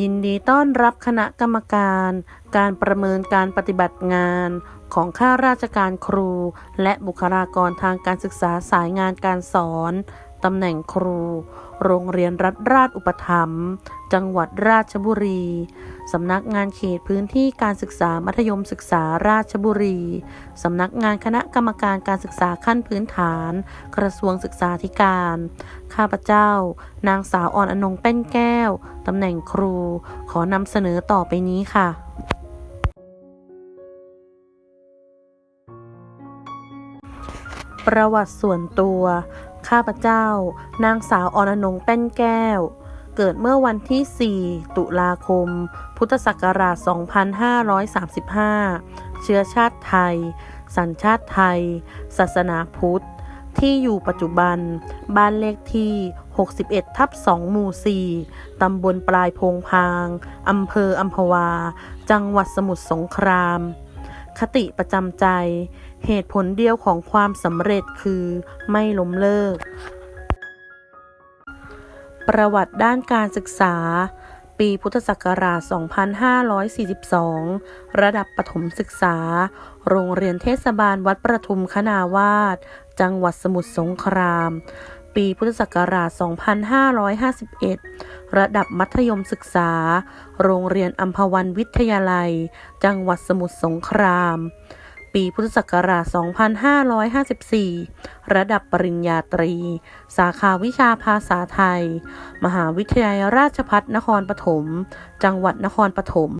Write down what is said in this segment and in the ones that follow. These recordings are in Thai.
ยินดีต้อนรับคณะกรรมการ การประเมินการปฏิบัติงานของข้าราชการครู และบุคลากรทางการศึกษาสายงานการสอน ตำแหน่งครู โรงเรียนรัฐราชอุปถัมภ์จังหวัดราชบุรี สำนักงานเขตพื้นที่การศึกษามัธยมศึกษาราชบุรี สำนักงานคณะกรรมการการศึกษาขั้นพื้นฐาน กระทรวงศึกษาธิการ ข้าพเจ้า นางสาวอ่อนอนงเป้นแก้ว ตำแหน่งครู ขอนำเสนอต่อไปนี้ค่ะประวัติส่วนตัว ข้าพเจ้า นางสาวออนอนงแป้นแก้ว เกิดเมื่อวันที่ 4 ตุลาคม พุทธศักราช 2535 เชื้อชาติไทย สัญชาติไทย ศาสนาพุทธ ที่อยู่ปัจจุบัน บ้านเลขที่ 61 ทับ 2 หมู่ 4 ตำบลปลายโพงพาง อำเภออัมพวา จังหวัดสมุทรสงคราม คติประจำใจ เหตุผลเดียวของความสำเร็จคือไม่ล้มเลิก ประวัติด้านการศึกษา ปีพุทธศักราช 2542 ระดับประถมศึกษา โรงเรียนเทศบาลวัดประทุมคณาวาสจังหวัดสมุทรสงคราม ปีพุทธศักราช 2551 ระดับมัธยมศึกษา โรงเรียนอัมพวันวิทยาลัย จังหวัดสมุทรสงคราม ปีพุทธศักราช 2554 ระดับปริญญาตรี สาขาวิชาภาษาไทย มหาวิทยาลัยราชภัฏนครปฐม จังหวัดนครปฐม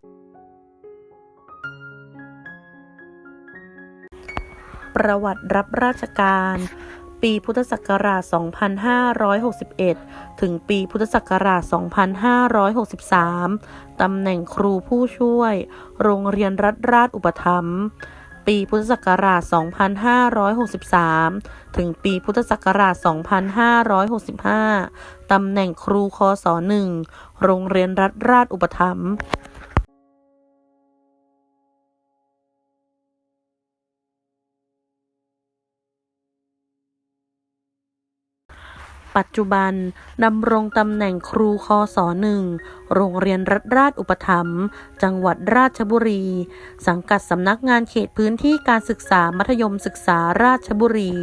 ประวัติรับราชการ ปีพุทธศักราช 2561 ถึงปีพุทธศักราช 2563 ตำแหน่งครูผู้ช่วย โรงเรียนรัฐราชอุปถัมภ์ ปีพุทธศักราช 2563 ถึงปีพุทธศักราช 2565 ตำแหน่งครูคศ1โรงเรียนรัฐราชอุปถัมภ์ ปัจจุบันดำรงตำแหน่งครูคศ1โรงเรียนรัฐราชอุปถัมภ์จังหวัดราชบุรี สังกัดสำนักงานเขตพื้นที่การศึกษามัธยมศึกษาราชบุรี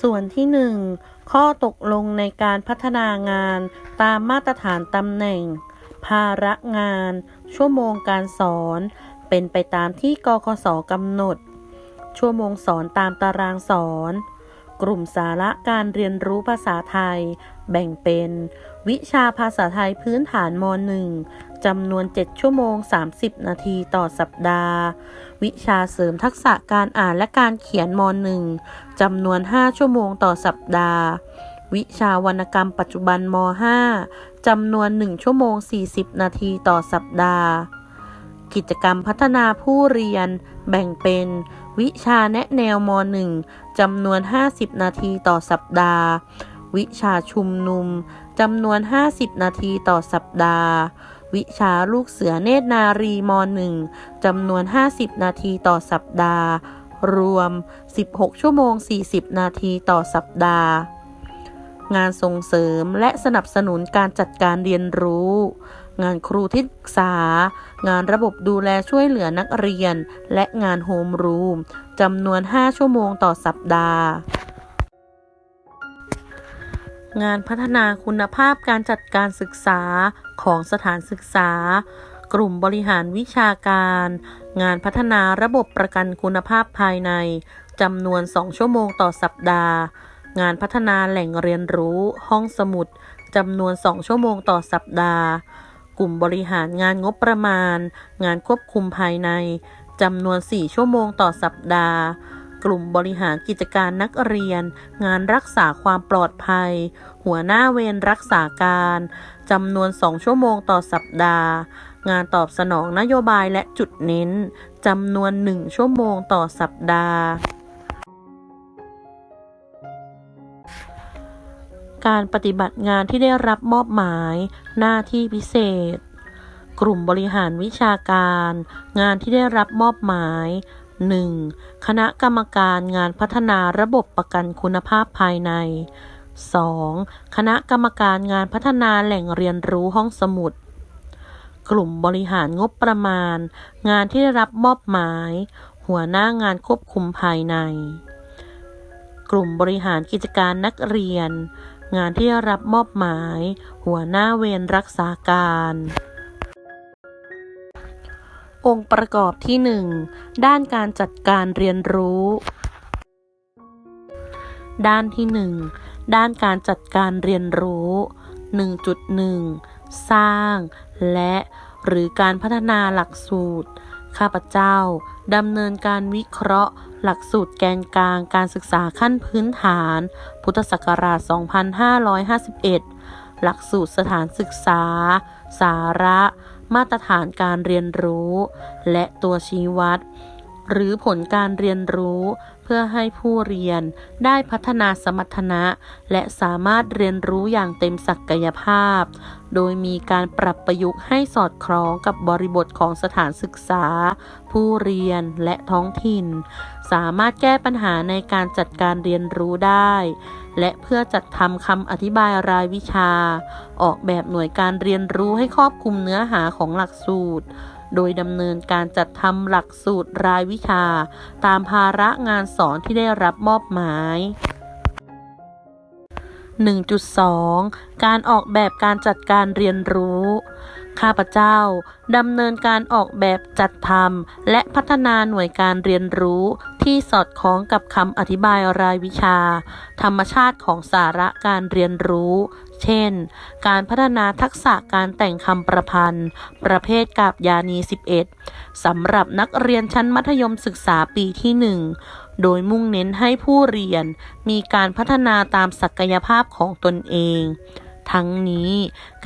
ส่วนที่ 1 ข้อตกลงในการพัฒนางานตามมาตรฐานตำแหน่ง ภาระงาน ชั่วโมงการสอน เป็นไปตามที่กคสกำหนด ชั่วโมงสอนตามตารางสอน กลุ่มสาระการเรียนรู้ภาษาไทย แบ่งเป็น วิชาภาษาไทยพื้นฐานม .1 จำนวน 7 ชั่วโมง 30 นาทีต่อสัปดาห์ วิชาเสริมทักษะการอ่านและการเขียนม .1 จำนวน 5 ชั่วโมงต่อสัปดาห์ วิชาวรรณกรรมปัจจุบันม .5 จำนวน 1 ชั่วโมง 40 นาทีต่อสัปดาห์ กิจกรรมพัฒนาผู้เรียน แบ่งเป็น วิชาแนะแนวม .1 จำนวน 50 นาทีต่อสัปดาห์ วิชาชุมนุมจำนวน 50 นาทีต่อสัปดาห์ วิชาลูกเสือเนตรนารีม .1 จำนวน 50 นาทีต่อสัปดาห์ รวม 16 ชั่วโมง 40 นาทีต่อสัปดาห์ งานส่งเสริมและสนับสนุนการจัดการเรียนรู้ งานครูที่ปรึกษา งานระบบดูแลช่วยเหลือนักเรียน และงานโฮมรูมจำนวน 5 ชั่วโมงต่อสัปดาห์ งานพัฒนาคุณภาพการจัดการศึกษาของสถานศึกษา กลุ่มบริหารวิชาการ งานพัฒนาระบบประกันคุณภาพภายในจำนวน 2 ชั่วโมงต่อสัปดาห์ งานพัฒนาแหล่งเรียนรู้ ห้องสมุดจำนวน 2 ชั่วโมงต่อสัปดาห์ กลุ่มบริหารงานงบประมาณ งานควบคุมภายในจำนวน 4 ชั่วโมงต่อสัปดาห์ กลุ่มบริหารกิจการนักเรียน งานรักษาความปลอดภัย หัวหน้าเวรรักษาการจำนวน 2 ชั่วโมงต่อสัปดาห์ งานตอบสนองนโยบายและจุดเน้นจำนวน 1 ชั่วโมงต่อสัปดาห์ การปฏิบัติงานที่ได้รับมอบหมาย หน้าที่พิเศษ กลุ่มบริหารวิชาการ งานที่ได้รับมอบหมาย 1. คณะกรรมการงานพัฒนาระบบประกันคุณภาพภายใน 2. คณะกรรมการงานพัฒนาแหล่งเรียนรู้ห้องสมุด กลุ่มบริหารงบประมาณ งานที่ได้รับมอบหมาย หัวหน้างานควบคุมภายใน กลุ่มบริหารกิจการนักเรียน งานที่รับมอบหมาย หัวหน้าเวรรักษาการ องค์ประกอบที่ 1 ด้านการจัดการเรียนรู้ ด้านที่ 1 ด้านการจัดการเรียนรู้ 1.1 สร้าง และหรือการพัฒนาหลักสูตร ข้าพเจ้าดำเนินการวิเคราะห์ หลักสูตรแกนกลางการศึกษาขั้นพื้นฐาน พุทธศักราช 2551 หลักสูตรสถานศึกษา สาระ มาตรฐานการเรียนรู้ และตัวชี้วัด หรือผลการเรียนรู้ พื่อให้ผู้เรียนได้พัฒนาสมรรถนะ และสามารถเรียนรู้อย่างเต็มศักยภาพ โดยมีการปรับประยุกต์ให้สอดคล้องกับบริบทของสถานศึกษา ผู้เรียนและท้องถิ่น สามารถแก้ปัญหาในการจัดการเรียนรู้ได้ และเพื่อจัดทำคำอธิบายรายวิชา ออกแบบหน่วยการเรียนรู้ให้ครอบคลุมเนื้อหาของหลักสูตร โดยดำเนินการจัดทำหลักสูตรรายวิชา ตามภาระงานสอนที่ได้รับมอบหมาย 1.2 การออกแบบการจัดการเรียนรู้ ข้าพเจ้าดำเนินการออกแบบจัดทำและพัฒนาหน่วยการเรียนรู้ที่สอดคล้องกับคำอธิบายรายวิชา ธรรมชาติของสาระการเรียนรู้ เช่น การพัฒนาทักษะการแต่งคำประพันธ์ ประเภทกาบยานี 11 สำหรับนักเรียนชั้นมัธยมศึกษาปีที่ 1โดยมุ่งเน้นให้ผู้เรียนมีการพัฒนาตามศักยภาพของตนเอง ทั้งนี้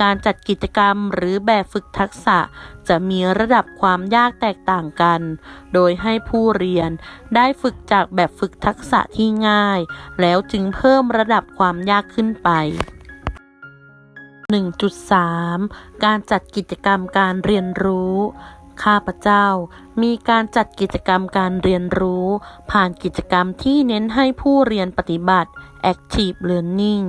การจัดกิจกรรมหรือแบบฝึกทักษะ จะมีระดับความยากแตกต่างกัน โดยให้ผู้เรียนได้ฝึกจากแบบฝึกทักษะที่ง่าย แล้วจึงเพิ่มระดับความยากขึ้นไป 1.3 การจัดกิจกรรมการเรียนรู้ข้าพเจ้ามีการจัดกิจกรรมการเรียนรู้ ผ่านกิจกรรมที่เน้นให้ผู้เรียนปฏิบัติ Active Learning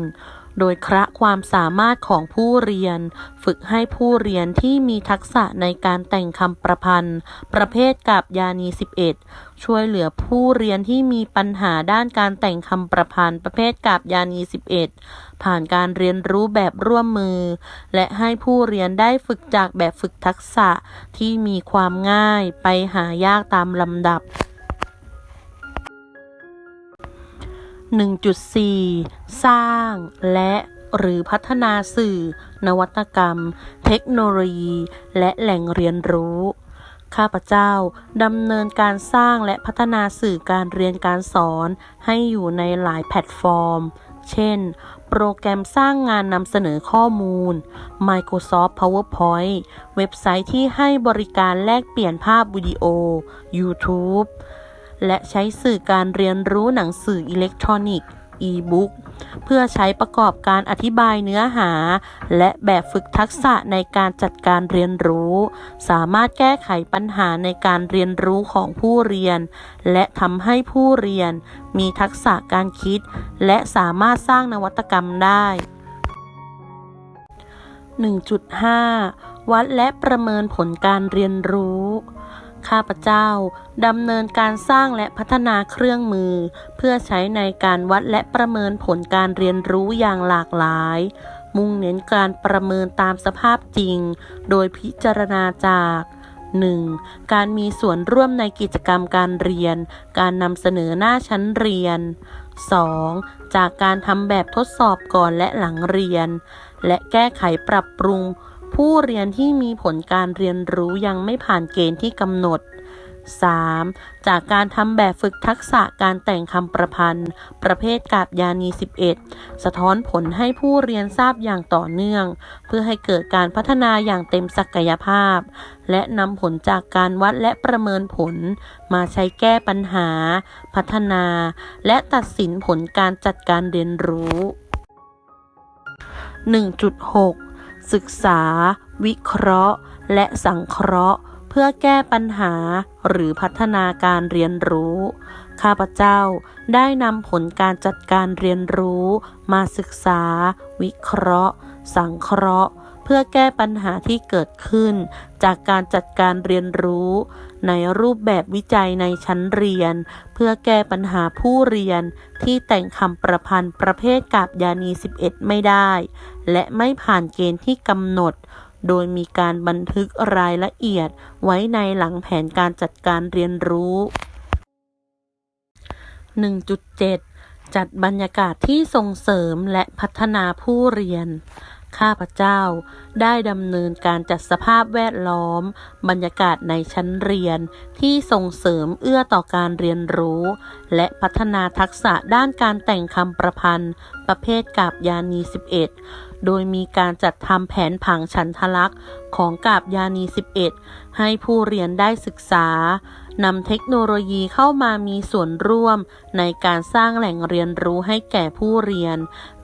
โดยคระความสามารถของผู้เรียน ฝึกให้ผู้เรียนที่มีทักษะในการแต่งคำประพันธ์ ประเภทกับยานี 11 ช่วยเหลือผู้เรียนที่มีปัญหาด้านการแต่งคำประพันธ์ ประเภทกับยานี 11 ผ่านการเรียนรู้แบบร่วมมือ และให้ผู้เรียนได้ฝึกจากแบบฝึกทักษะที่มีความง่ายไปหายากตามลำดับ 1.4 สร้างและหรือพัฒนาสื่อ นวัตกรรม เทคโนโลยี และแหล่งเรียนรู้ ข้าพเจ้าดำเนินการสร้างและพัฒนาสื่อการเรียนการสอน ให้อยู่ในหลายแพลตฟอร์ม เช่น โปรแกรมสร้างงานนำเสนอข้อมูล Microsoft PowerPoint เว็บไซต์ที่ให้บริการแลกเปลี่ยนภาพวิดีโอ YouTube และใช้สื่อการเรียนรู้หนังสืออิเล็กทรอนิกส์ e-book เพื่อใช้ประกอบการอธิบายเนื้อหา และแบบฝึกทักษะในการจัดการเรียนรู้ สามารถแก้ไขปัญหาในการเรียนรู้ของผู้เรียน และทำให้ผู้เรียน มีทักษะการคิด และสามารถสร้างนวัตกรรมได้ 1.5 วัดและประเมินผลการเรียนรู้ ข้าพเจ้าดำเนินการสร้างและพัฒนาเครื่องมือ เพื่อใช้ในการวัดและประเมินผลการเรียนรู้อย่างหลากหลาย มุ่งเน้นการประเมินตามสภาพจริง โดยพิจารณาจาก 1. การมีส่วนร่วมในกิจกรรมการเรียน การนำเสนอหน้าชั้นเรียน 2. จากการทำแบบทดสอบก่อนและหลังเรียน และแก้ไขปรับปรุง ผู้เรียนที่มีผลการเรียนรู้ยังไม่ผ่านเกณฑ์ที่กำหนด 3. จากการทำแบบฝึกทักษะการแต่งคำประพันธ์ ประเภทกาบยานี 11 สะท้อนผลให้ผู้เรียนทราบอย่างต่อเนื่อง เพื่อให้เกิดการพัฒนาอย่างเต็มศักยภาพ และนำผลจากการวัดและประเมินผล มาใช้แก้ปัญหา พัฒนา และตัดสินผลการจัดการเรียนรู้ 1.6 ศึกษา วิเคราะห์ และสังเคราะห์ เพื่อแก้ปัญหาหรือพัฒนาการเรียนรู้ ข้าพเจ้าได้นำผลการจัดการเรียนรู้ มาศึกษา วิเคราะห์ สังเคราะห์ เพื่อแก้ปัญหาที่เกิดขึ้น จากการจัดการเรียนรู้ ในรูปแบบวิจัยในชั้นเรียน เพื่อแก้ปัญหาผู้เรียนที่แต่งคำประพันธ์ประเภทกาบยานี 11 ไม่ได้ และไม่ผ่านเกณฑ์ที่กำหนด โดยมีการบันทึกรายละเอียดไว้ในหลังแผนการจัดการเรียนรู้ 1.7 จัดบรรยากาศที่ส่งเสริมและพัฒนาผู้เรียน ข้าพเจ้า ได้ดำเนินการจัดสภาพแวดล้อม บรรยากาศในชั้นเรียนที่ส่งเสริมเอื้อต่อการเรียนรู้ และพัฒนาทักษะด้านการแต่งคำประพันธ์ ประเภทกาบยานี 11 โดยมีการจัดทำแผนผังฉันทลักษณ์ของกาบยานี 11 ให้ผู้เรียนได้ศึกษา นำเทคโนโลยีเข้ามามีส่วนร่วม ในการสร้างแหล่งเรียนรู้ให้แก่ผู้เรียน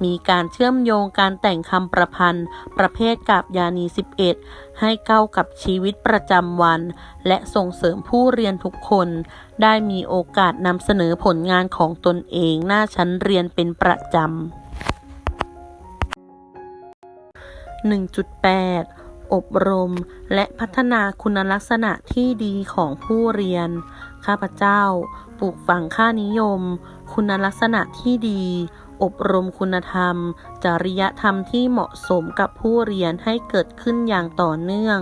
มีการเชื่อมโยงการแต่งคำประพันธ์ ประเภทกาบยานี 11 ให้เข้ากับชีวิตประจำวัน และส่งเสริมผู้เรียนทุกคน ได้มีโอกาสนำเสนอผลงานของตนเองหน้าชั้นเรียนเป็นประจำ1.8 อบรม และพัฒนาคุณลักษณะที่ดีของผู้เรียน ข้าพเจ้า ปลูกฝังค่านิยม คุณลักษณะที่ดี อบรมคุณธรรม จริยธรรมที่เหมาะสมกับผู้เรียนให้เกิดขึ้นอย่างต่อเนื่อง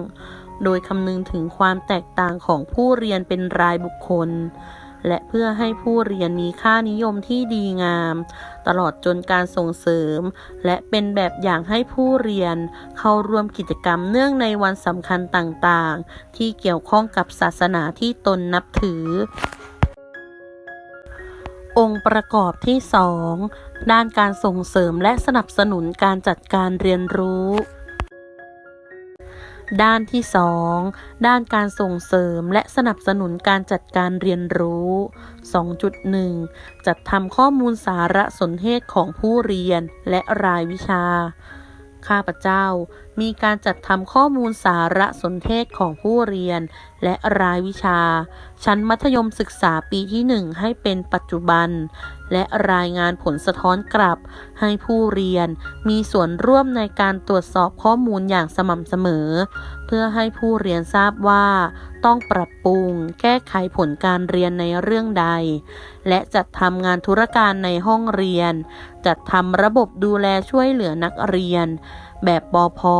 โดยคำนึงถึงความแตกต่างของผู้เรียนเป็นรายบุคคล และเพื่อให้ผู้เรียนมีค่านิยมที่ดีงาม ตลอดจนการส่งเสริม และเป็นแบบอย่างให้ผู้เรียน เข้าร่วมกิจกรรมเนื่องในวันสำคัญต่างๆ ที่เกี่ยวข้องกับศาสนาที่ตนนับถือ องค์ประกอบที่ 2 ด้านการส่งเสริมและสนับสนุนการจัดการเรียนรู้ ด้านที่ 2 ด้านการส่งเสริมและสนับสนุนการจัดการเรียนรู้ 2.1 จัดทำข้อมูลสารสนเทศของผู้เรียนและรายวิชา ข้าพเจ้ามีการจัดทำข้อมูลสารสนเทศของผู้เรียน และรายวิชา ชั้นมัธยมศึกษาปีที่ 1 ให้เป็นปัจจุบัน และรายงานผลสะท้อนกลับ ให้ผู้เรียนมีส่วนร่วมในการตรวจสอบข้อมูลอย่างสม่ำเสมอ เพื่อให้ผู้เรียนทราบว่า ต้องปรับปรุง แก้ไขผลการเรียนในเรื่องใด และจัดทำงานธุรการในห้องเรียน จัดทำระบบดูแลช่วยเหลือนักเรียน แบบปอพอ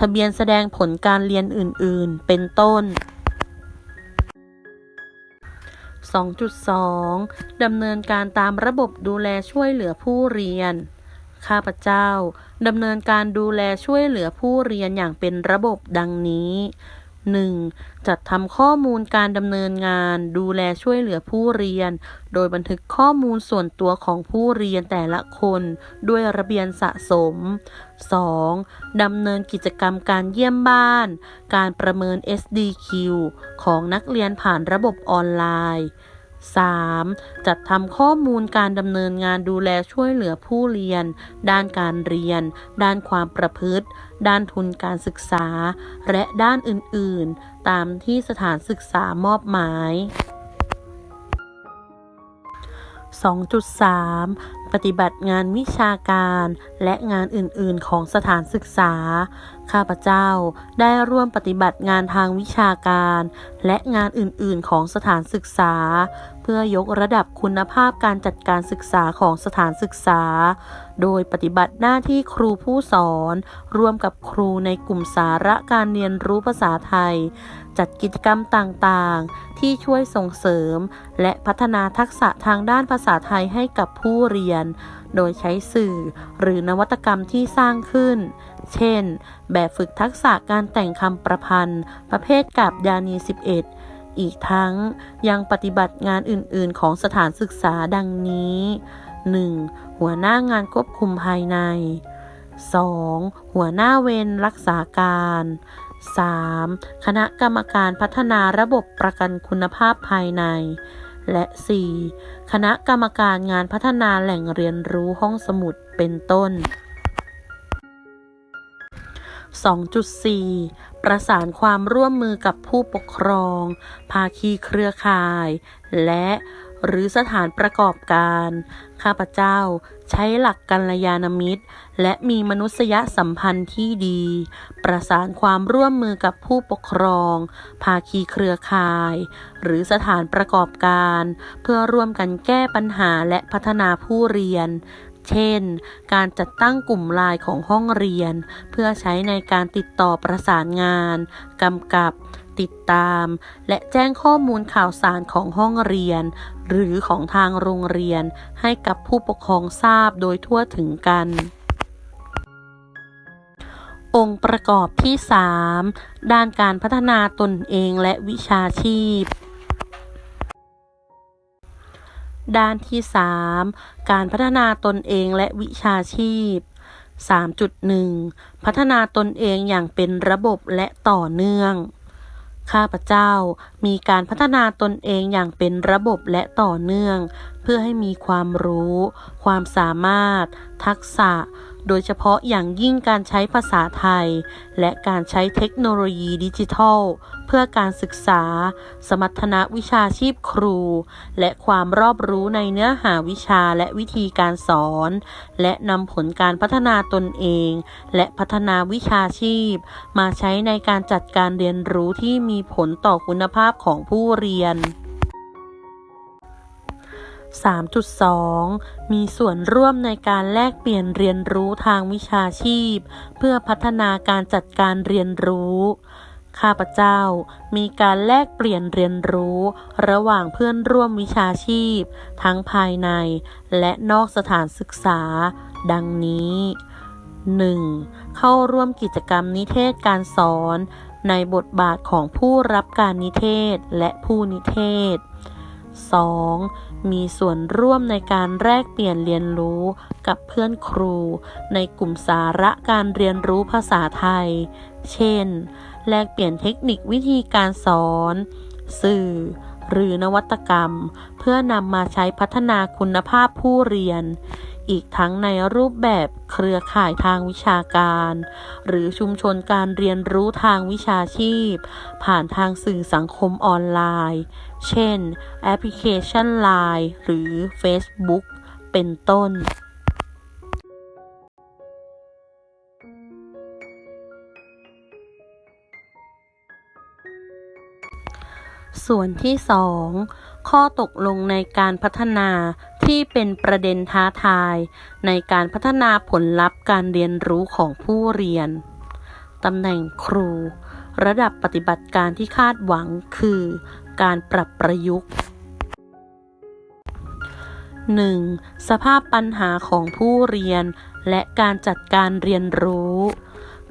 ทะเบียนแสดงผลการเรียนอื่น ๆ เป็นต้น 2.2 ดำเนินการตามระบบดูแลช่วยเหลือผู้เรียน ข้าพเจ้า ดำเนินการดูแลช่วยเหลือผู้เรียนอย่างเป็นระบบดังนี้ 1. จัดทำข้อมูลการดำเนินงาน ดูแลช่วยเหลือผู้เรียน โดยบันทึกข้อมูลส่วนตัวของผู้เรียนแต่ละคน ด้วยระเบียนสะสม 2. ดำเนินกิจกรรมการเยี่ยมบ้าน การประเมิน SDQ ของนักเรียนผ่านระบบออนไลน์ 3. จัดทำข้อมูลการดำเนินงานดูแลช่วยเหลือผู้เรียน ด้านการเรียน ด้านความประพฤติ ด้านทุนการศึกษา และด้านอื่นๆ ตามที่สถานศึกษามอบหมาย 2.3 ปฏิบัติงานวิชาการและงานอื่น ๆ ของสถานศึกษาข้าพเจ้าได้ร่วมปฏิบัติงานทางวิชาการ และงานอื่นๆของสถานศึกษา เพื่อยกระดับคุณภาพการจัดการศึกษาของสถานศึกษา โดยปฏิบัติหน้าที่ครูผู้สอน ร่วมกับครูในกลุ่มสาระการเรียนรู้ภาษาไทย จัดกิจกรรมต่างๆ ที่ช่วยส่งเสริม และพัฒนาทักษะทางด้านภาษาไทยให้กับผู้เรียน โดยใช้สื่อหรือนวัตกรรมที่สร้างขึ้น เช่น แบบฝึกทักษะการแต่งคำประพันธ์ ประเภทกับยานี 11 อีกทั้งยังปฏิบัติงานอื่น ๆ ของสถานศึกษาดังนี้ 1. หัวหน้างานควบคุมภายใน 2. หัวหน้าเวรรักษาการ 3. คณะกรรมการพัฒนาระบบประกันคุณภาพภายใน และ 4. คณะกรรมการงานพัฒนาแหล่งเรียนรู้ห้องสมุดเป็นต้น 2.4 ประสานความร่วมมือกับผู้ปกครอง ภาคีเครือข่าย และหรือสถานประกอบการ ข้าพเจ้าใช้หลักกัลยาณมิตร และมีมนุษยสัมพันธ์ที่ดี ประสานความร่วมมือกับผู้ปกครอง ภาคีเครือข่าย หรือสถานประกอบการ เพื่อร่วมกันแก้ปัญหาและพัฒนาผู้เรียน เช่น การจัดตั้งกลุ่มไลน์ของห้องเรียน เพื่อใช้ในการติดต่อประสานงาน กำกับ ติดตาม และแจ้งข้อมูลข่าวสารของห้องเรียน หรือของทางโรงเรียน ให้กับผู้ปกครองทราบโดยทั่วถึงกันองค์ประกอบที่ 3 ด้านการพัฒนาตนเองและวิชาชีพ ด้านที่ 3 การพัฒนาตนเองและวิชาชีพ 3.1 พัฒนาตนเองอย่างเป็นระบบและต่อเนื่อง ข้าพเจ้ามีการพัฒนาตนเองอย่างเป็นระบบและต่อเนื่อง เพื่อให้มีความรู้ ความสามารถ ทักษะ โดยเฉพาะอย่างยิ่งการใช้ภาษาไทย และการใช้เทคโนโลยีดิจิทัล พื่อการศึกษา สมรรถนะวิชาชีพครู และความรอบรู้ในเนื้อหาวิชาและวิธีการสอน และนำผลการพัฒนาตนเอง และพัฒนาวิชาชีพ มาใช้ในการจัดการเรียนรู้ที่มีผลต่อคุณภาพของผู้เรียน3.2 มีส่วนร่วมในการแลกเปลี่ยนเรียนรู้ทางวิชาชีพ เพื่อพัฒนาการจัดการเรียนรู้ ข้าพเจ้ามีการแลกเปลี่ยนเรียนรู้ ระหว่างเพื่อนร่วมวิชาชีพ ทั้งภายใน และนอกสถานศึกษา ดังนี้ 1. เข้าร่วมกิจกรรมนิเทศการสอน ในบทบาทของผู้รับการนิเทศและผู้นิเทศ 2. มีส่วนร่วมในการแลกเปลี่ยนเรียนรู้กับเพื่อนครู ในกลุ่มสาระการเรียนรู้ภาษาไทย เช่น แลกเปลี่ยนเทคนิควิธีการสอน สื่อ หรือนวัตกรรม เพื่อนำมาใช้พัฒนาคุณภาพผู้เรียน อีกทั้งในรูปแบบเครือข่ายทางวิชาการ หรือชุมชนการเรียนรู้ทางวิชาชีพ ผ่านทางสื่อสังคมออนไลน์ เช่น แอปพลิเคชัน Line หรือ Facebook เป็นต้น ส่วนที่ 2 ข้อตกลงในการพัฒนาที่เป็นประเด็นท้าทาย ในการพัฒนาผลลัพธ์การเรียนรู้ของผู้เรียน ตำแหน่งครู ระดับปฏิบัติการที่คาดหวังคือ การปรับประยุกต์ 1. สภาพปัญหาของผู้เรียน และการจัดการเรียนรู้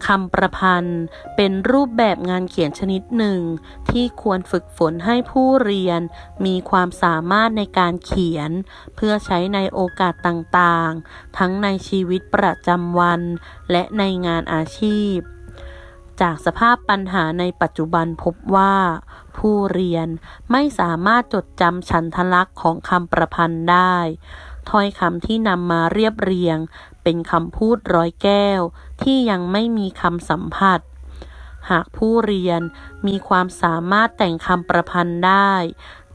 คำประพันธ์ เป็นรูปแบบงานเขียนชนิดหนึ่ง ที่ควรฝึกฝนให้ผู้เรียน มีความสามารถในการเขียน เพื่อใช้ในโอกาสต่างๆ ทั้งในชีวิตประจำวัน และในงานอาชีพ จากสภาพปัญหาในปัจจุบันพบว่า ผู้เรียนไม่สามารถจดจำฉันทลักษณ์ของคำประพันธ์ได้ถ้อยคำที่นำมาเรียบเรียง เป็นคำพูดร้อยแก้ว ที่ยังไม่มีคำสัมผัส หากผู้เรียนมีความสามารถแต่งคำประพันธ์ได้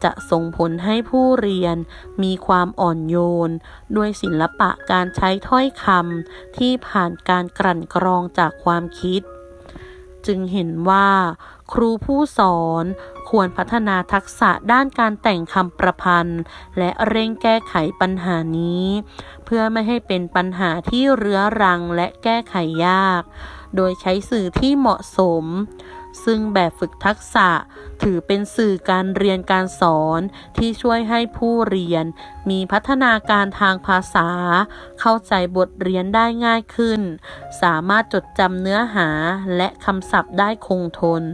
จะส่งผลให้ผู้เรียนมีความอ่อนโยน ด้วยศิลปะการใช้ถ้อยคำที่ผ่านการกลั่นกรองจากความคิด จึงเห็นว่า ครูผู้สอนควรพัฒนาทักษะด้านการแต่งคำประพันธ์ และเร่งแก้ไขปัญหานี้ เพื่อไม่ให้เป็นปัญหาที่เรื้อรังและแก้ไขยาก โดยใช้สื่อที่เหมาะสม ซึ่งแบบฝึกทักษะถือเป็นสื่อการเรียนการสอนที่ช่วยให้ผู้เรียน มีพัฒนาการทางภาษา เข้าใจบทเรียนได้ง่ายขึ้น สามารถจดจำเนื้อหาและคำศัพท์ได้คงทน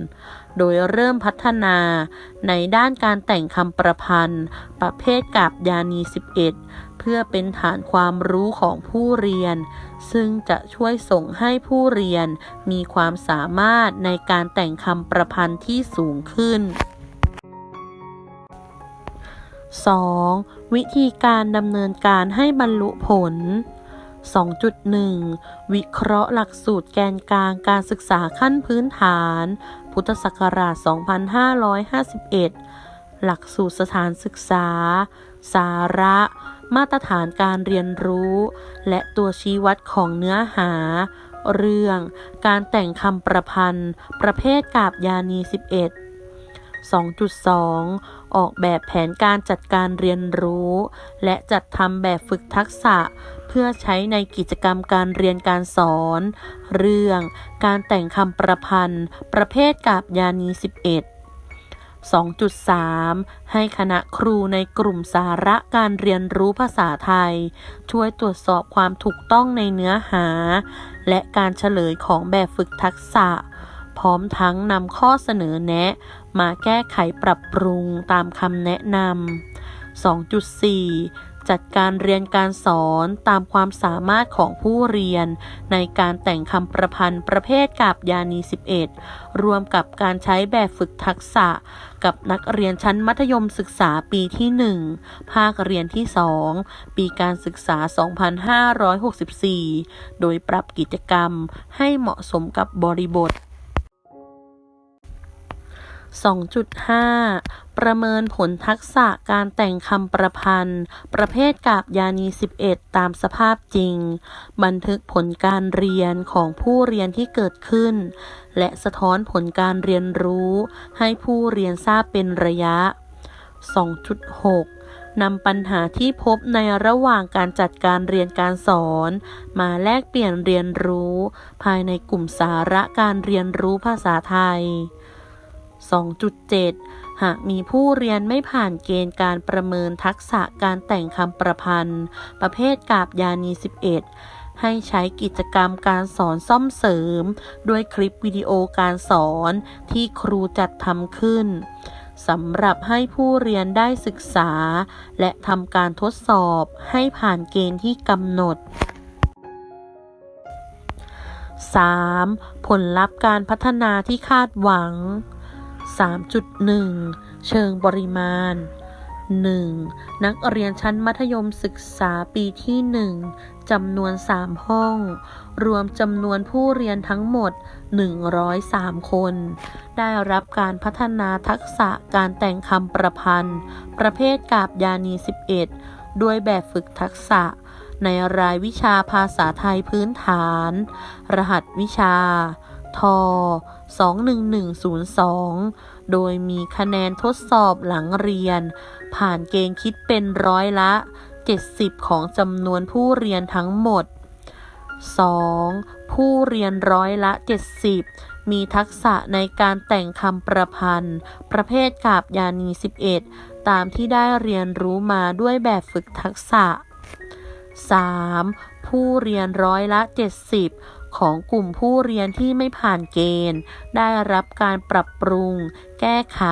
โดยเริ่มพัฒนาในด้านการแต่งคำประพันธ์ ประเภทกาบยานี 11 เพื่อเป็นฐานความรู้ของผู้เรียน ซึ่งจะช่วยส่งให้ผู้เรียนมีความสามารถในการแต่งคำประพันธ์ที่สูงขึ้น 2. วิธีการดำเนินการให้บรรลุผล 2.1 วิเคราะห์หลักสูตรแกนกลางการศึกษาขั้นพื้นฐาน พุทธศักราช 2551 หลักสูตรสถานศึกษา สาระ มาตรฐานการเรียนรู้ และตัวชี้วัดของเนื้อหา เรื่อง การแต่งคำประพันธ์ ประเภทกาบยานี 11 2.2 ออกแบบแผนการจัดการเรียนรู้ และจัดทำแบบฝึกทักษะ เพื่อใช้ในกิจกรรมการเรียนการสอน เรื่อง การแต่งคำประพันธ์ ประเภทกาบยานี 11 2.3 ให้คณะครูในกลุ่มสาระการเรียนรู้ภาษาไทย ช่วยตรวจสอบความถูกต้องในเนื้อหา และการเฉลยของแบบฝึกทักษะ พร้อมทั้งนำข้อเสนอแนะ มาแก้ไขปรับปรุงตามคำแนะนำ2.4 จัดการเรียนการสอนตามความสามารถของผู้เรียน ในการแต่งคำประพันธ์ประเภทกาบยานี 11 รวมกับการใช้แบบฝึกทักษะ กับนักเรียนชั้นมัธยมศึกษาปีที่ 1 ภาคเรียนที่ 2 ปีการศึกษา 2564 โดยปรับกิจกรรมให้เหมาะสมกับบริบท 2.5 ประเมินผลทักษะการแต่งคำประพันธ์ ประเภทกาบยานี 11 ตามสภาพจริง บันทึกผลการเรียนของผู้เรียนที่เกิดขึ้น และสะท้อนผลการเรียนรู้ให้ผู้เรียนทราบเป็นระยะ 2.6นำปัญหาที่พบในระหว่างการจัดการเรียนการสอน มาแลกเปลี่ยนเรียนรู้ ภายในกลุ่มสาระการเรียนรู้ภาษาไทย 2.7 หากมีผู้เรียนไม่ผ่านเกณฑ์การประเมินทักษะการแต่งคำประพันธ์ ประเภทกาบยานี 11 ให้ใช้กิจกรรมการสอนซ่อมเสริม ด้วยคลิปวิดีโอการสอนที่ครูจัดทำขึ้นสำหรับให้ผู้เรียนได้ศึกษา และทำการทดสอบให้ผ่านเกณฑ์ที่กำหนด 3. ผลลัพธ์การพัฒนาที่คาดหวัง 3.1 เชิงปริมาณ 1. นักเรียนชั้นมัธยมศึกษาปีที่ 1จำนวน 3 ห้อง รวมจำนวนผู้เรียนทั้งหมด 103 คน ได้รับการพัฒนาทักษะการแต่งคำประพันธ์ ประเภทกาบยานี 11 ด้วยแบบฝึกทักษะ ในรายวิชาภาษาไทยพื้นฐาน รหัสวิชา ท 21102 โดยมีคะแนนทดสอบหลังเรียน ผ่านเกณฑ์คิดเป็นร้อยละ 70 ของจำนวนผู้เรียนทั้งหมด 2. ผู้เรียนร้อยละ 70 มีทักษะในการแต่งคำประพันธ์ ประเภทกาบยานี 11 ตามที่ได้เรียนรู้มาด้วยแบบฝึกทักษะ 3. ผู้เรียนร้อยละ 70 ของกลุ่มผู้เรียนที่ไม่ผ่านเกณฑ์ ได้รับการปรับปรุง แก้ไข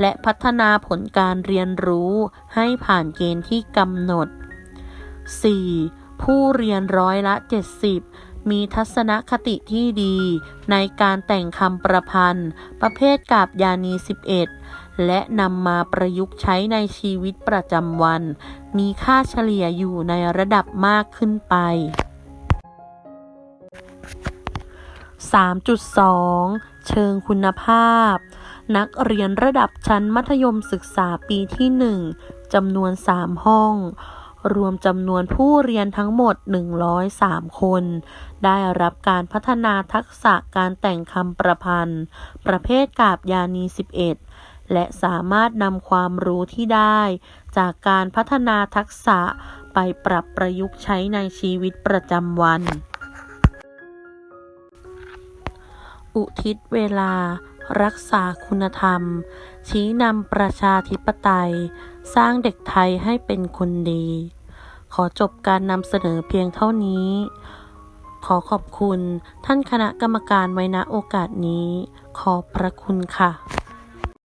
และพัฒนาผลการเรียนรู้ให้ผ่านเกณฑ์ที่กำหนด 4. ผู้เรียนร้อยละ 70มีทัศนคติที่ดี ในการแต่งคำประพันธ์ ประเภทกาบยานี 11 และนำมาประยุกต์ใช้ในชีวิตประจำวัน มีค่าเฉลี่ยอยู่ในระดับมากขึ้นไป 3.2 เชิงคุณภาพ นักเรียนระดับชั้นมัธยมศึกษาปีที่ 1จำนวน 3 ห้อง รวมจำนวนผู้เรียนทั้งหมด 103 คน ได้รับการพัฒนาทักษะการแต่งคำประพันธ์ ประเภทกาบยานี 11 และสามารถนำความรู้ที่ได้ จากการพัฒนาทักษะไปปรับประยุกต์ใช้ในชีวิตประจำวัน อุทิศเวลา รักษาคุณธรรม ชี้นำประชาธิปไตย สร้างเด็กไทยให้เป็นคนดี ขอจบการนำเสนอเพียงเท่านี้ ขอขอบคุณท่านคณะกรรมการไว้ณโอกาสนี้ ขอบพระคุณค่ะ